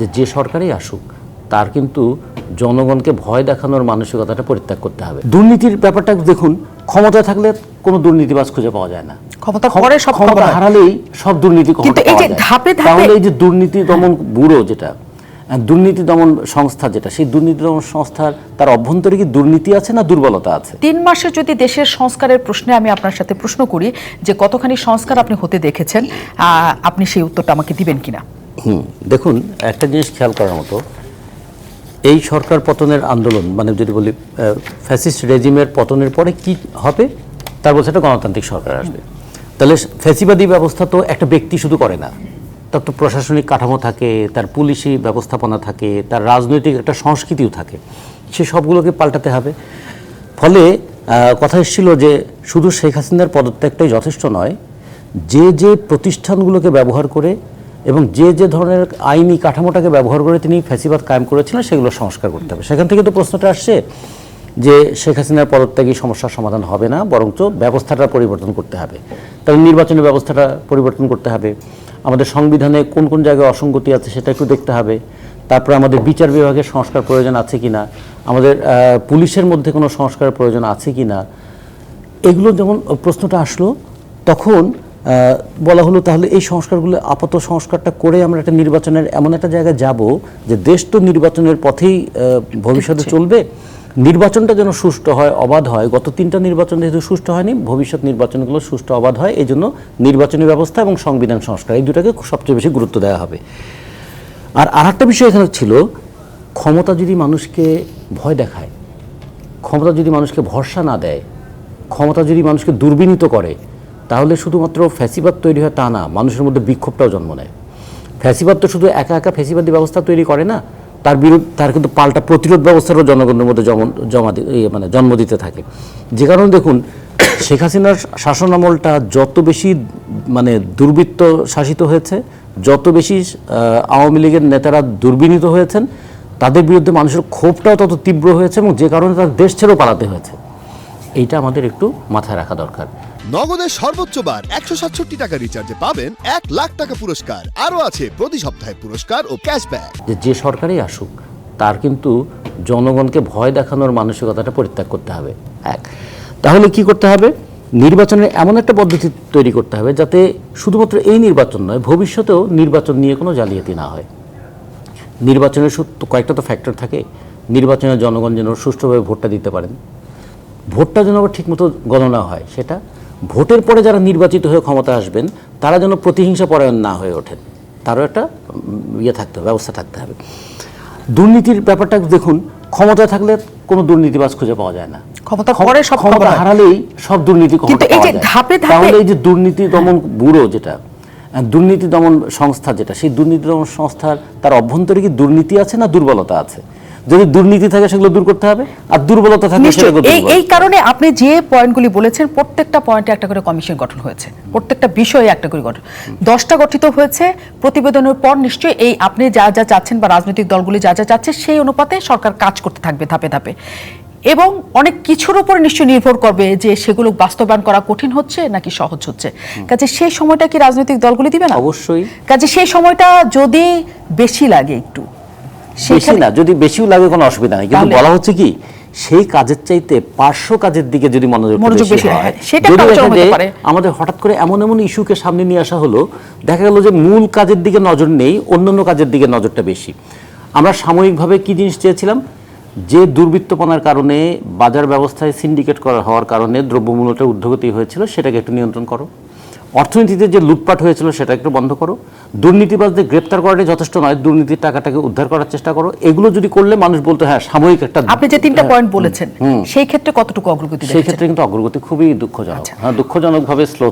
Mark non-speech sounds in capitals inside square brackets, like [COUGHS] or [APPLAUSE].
যে যে সরকারই আসুক তার কিন্তু জনগণকে ভয় দেখানোর মানসিকতাটা পরিত্যাগ করতে হবে। দুর্নীতির ব্যাপারটা দেখুন ক্ষমতায় থাকলে কোনো দুর্নীতিবাজ খুঁজে পাওয়া যায় না। ক্ষমতা পরে সব ক্ষমতা ক্ষমতা হারালেই সব দুর্নীতি কিন্তু এই যে ধাপে ধাপে- তাহলে এই যে দুর্নীতি দমন ব্যুরো যেটা দুর্নীতি দমন সংস্থা যেটা সেই দুর্নীতি দমন সংস্থার তার অভ্যন্তরে কি দুর্নীতি আছে না দুর্বলতা আছে? তিন মাসে যদি দেশের সংস্কারের প্রশ্নে আমি আপনার সাথে প্রশ্ন করি যে কতখানি সংস্কার আপনি হতে দেখেছেন আহ, আপনি সেই উত্তরটা আমাকে দিবেন কিনা? হুম। দেখুন, একটা জিনিস খেয়াল করার মতো, এই সরকার পতনের আন্দোলন মানে যদি বলি ফ্যাসিস্ট রেজিমের পতনের পরে কি হবে? তার বলছে একটা গণতান্ত্রিক সরকার আসবে। তাহলে ফ্যাসিবাদী ব্যবস্থা তো একটা ব্যক্তি শুধু করে না। তার তো প্রশাসনিক কাঠামো থাকে, তার পুলিশি ব্যবস্থাপনা থাকে, তার রাজনৈতিক একটা সংস্কৃতিও থাকে। সে সবগুলোকে পাল্টাতে হবে। ফলে কথা এসেছিল যে শুধু শেখ হাসিনার পদত্যাগটাই যথেষ্ট নয়, যে যে প্রতিষ্ঠানগুলোকে ব্যবহার করে এবং যে যে ধরনের আইনি কাঠামোটাকে ব্যবহার করে তিনি ফ্যাসিবাদ কায়েম করেছিলেন, সেগুলো সংস্কার করতে হবে। সেখান থেকে তো প্রশ্নটা আসছে যে শেখ হাসিনার পদত্যাগী সমস্যার সমাধান হবে না, বরঞ্চ ব্যবস্থাটা পরিবর্তন করতে হবে। তাহলে নির্বাচনী ব্যবস্থাটা পরিবর্তন করতে হবে। আমাদের সংবিধানে কোন কোন জায়গায় অসঙ্গতি আছে সেটা একটু দেখতে হবে। তারপরে আমাদের বিচার বিভাগের সংস্কার প্রয়োজন আছে কি না আমাদের পুলিশের মধ্যে কোনো সংস্কারের প্রয়োজন আছে কি না এগুলো যখন প্রশ্নটা আসলো, তখন বলা হলো তাহলে এই সংস্কারগুলো আপাত সংস্কারটা করে আমরা একটা নির্বাচনের এমন একটা জায়গায় যাব যে দেশ তো নির্বাচনের পথেই ভবিষ্যতে চলবে। নির্বাচনটা যেন সুষ্ঠু হয় অবাধ হয়। গত তিনটা নির্বাচন যেহেতু সুষ্ঠু হয়নি ভবিষ্যৎ নির্বাচনগুলো সুষ্ঠু অবাধ হয়। এই জন্য নির্বাচনী ব্যবস্থা এবং সংবিধান সংস্কার এই দুটাকে সবচেয়ে বেশি গুরুত্ব দেওয়া হবে। আর আরেকটা বিষয় এখানে ছিল ক্ষমতা যদি মানুষকে ভয় দেখায়। ক্ষমতা যদি মানুষকে ভরসা না দেয়। ক্ষমতা যদি মানুষকে দুর্বিনীত করে। তাহলে শুধুমাত্র ফ্যাসিবাদ তৈরি হয় তা না, মানুষের মধ্যে বিক্ষোভটাও জন্ম নেয়। ফ্যাসিবাদ তো শুধু একা একা ফ্যাসিবাদী ব্যবস্থা তৈরি করে না, তার বিরুদ্ধে, তার কিন্তু পাল্টা প্রতিরোধ ব্যবস্থারও জনগণের মধ্যে জমা ইয়ে মানে জন্ম দিতে থাকে। যে কারণে দেখুন, [COUGHS] শেখ হাসিনার শাসন আমলটা যত বেশি মানে দুর্বৃত্ত শাসিত হয়েছে, যত বেশি আওয়ামী লীগের নেতারা দুর্বিনীত হয়েছেন, তাদের বিরুদ্ধে মানুষের ক্ষোভটাও তত তীব্র হয়েছে এবং যে কারণে তার দেশ ছেড়েও পালাতে হয়েছে। এইটা আমাদের একটু মাথায় রাখা দরকার। নগদের সর্বোচ্চ বার একশো সাতষট্টি টাকা রিচার্জে পাবেন এক লাখ টাকা পুরস্কার। আরও আছে প্রতি সপ্তাহে পুরস্কার ও ক্যাশব্যাক যে সরকারই আসুক, তার কিন্তু জনগণকে ভয় দেখানোর মানসিকতাটা পরিত্যাগ করতে হবে। এক, তাহলে কি করতে হবে? নির্বাচনের এমন একটা পদ্ধতি তৈরি করতে হবে যাতে শুধুমাত্র এই নির্বাচন নয়, ভবিষ্যতেও নির্বাচন নিয়ে কোনো জালিয়াতি না হয়। নির্বাচনের কয়েকটা তো ফ্যাক্টর থাকে। নির্বাচনে জনগণ যেন সুষ্ঠুভাবে ভোটটা দিতে পারেন। ভোটটা যেন আবার ঠিকমতো গণনা হয়, সেটা ভোটের পরে যারা নির্বাচিত হয়ে ক্ষমতা আসবেন তারা যেন প্রতিহিংসা পরায়ণ না হয়ে ওঠেন। তারও একটা ইয়ে থাকতে হবে ব্যবস্থা থাকতে হবে। দুর্নীতির ব্যাপারটা দেখুন ক্ষমতায় থাকলে কোনো দুর্নীতিবাজ খুঁজে পাওয়া যায় না। ক্ষমতা সব ক্ষমতা ক্ষমতা হারালেই সব দুর্নীতি কিন্তু ক্ষমতা এই যে ধাপে ধাপে- তাহলে এই যে দুর্নীতি দমন ব্যুরো যেটা দুর্নীতি দমন সংস্থা যেটা সেই দুর্নীতি দমন সংস্থার তার অভ্যন্তরে কি দুর্নীতি আছে না দুর্বলতা আছে? যদি দুর্নীতি থাকে সেগুলো দূর করতে হবে আর দুর্বলতা সেগুলো এই এই কারণে আপনি যে পয়েন্টগুলি বলেছেন প্রত্যেকটা পয়েন্টে একটা করে কমিশন গঠন হয়েছে। প্রত্যেকটা বিষয়ে একটা করে গঠন। দশটা গঠিত হয়েছে প্রতিবেদনের পর নিশ্চয়ই এই আপনি যা যা চাচ্ছেন বা রাজনৈতিক দলগুলি যা যা চাচ্ছে সেই অনুপাতে সরকার কাজ করতে থাকবে ধাপে ধাপে। এবং অনেক কিছুর উপর নিশ্চয়ই নির্ভর করবে যে সেগুলো বাস্তবায়ন করা কঠিন হচ্ছে নাকি সহজ হচ্ছে। কাজে সেই সময়টা কি রাজনৈতিক দলগুলি দিবে না? অবশ্যই। কাজে সেই সময়টা যদি বেশি লাগে একটু বেশি না যদি বেশিও লাগে কোনো অসুবিধা নেই। কিন্তু বলা হচ্ছে কি সেই কাজের চাইতে পার্শ্ব কাজের দিকে যদি মনোযোগ বেশি হয়। আমাদের হঠাৎ করে এমন এমন ইস্যুকে সামনে নিয়ে আসা হলো দেখা গেল যে মূল কাজের দিকে নজর নেই অন্যান্য কাজের দিকে নজরটা বেশি। আমরা সাময়িকভাবে কি জিনিস চেয়েছিলাম? যে দুর্বৃত্তপনার কারণে বাজার ব্যবস্থায় সিন্ডিকেট করা হওয়ার কারণে দ্রব্যমূল্যটা ঊর্ধ্বগতি হয়েছিল সেটাকে একটু নিয়ন্ত্রণ করো। অর্থনীতিতে যে লুটপাট হয়েছিল সেটা একটু বন্ধ করো। দুর্নীতিবাজদের গ্রেপ্তার করাটাই যথেষ্ট নয় দুর্নীতির টাকাটাকে উদ্ধার করার চেষ্টা করো। এগুলো যদি করলে মানুষ বলতো হ্যাঁ সাময়িক একটা আপনি যে তিনটা পয়েন্ট বলেছেন সেই ক্ষেত্রে কতটুকু অগ্রগতি সেই ক্ষেত্রে কিন্তু অগ্রগতি খুবই দুঃখজনক। হ্যাঁ দুঃখজনকভাবে স্লো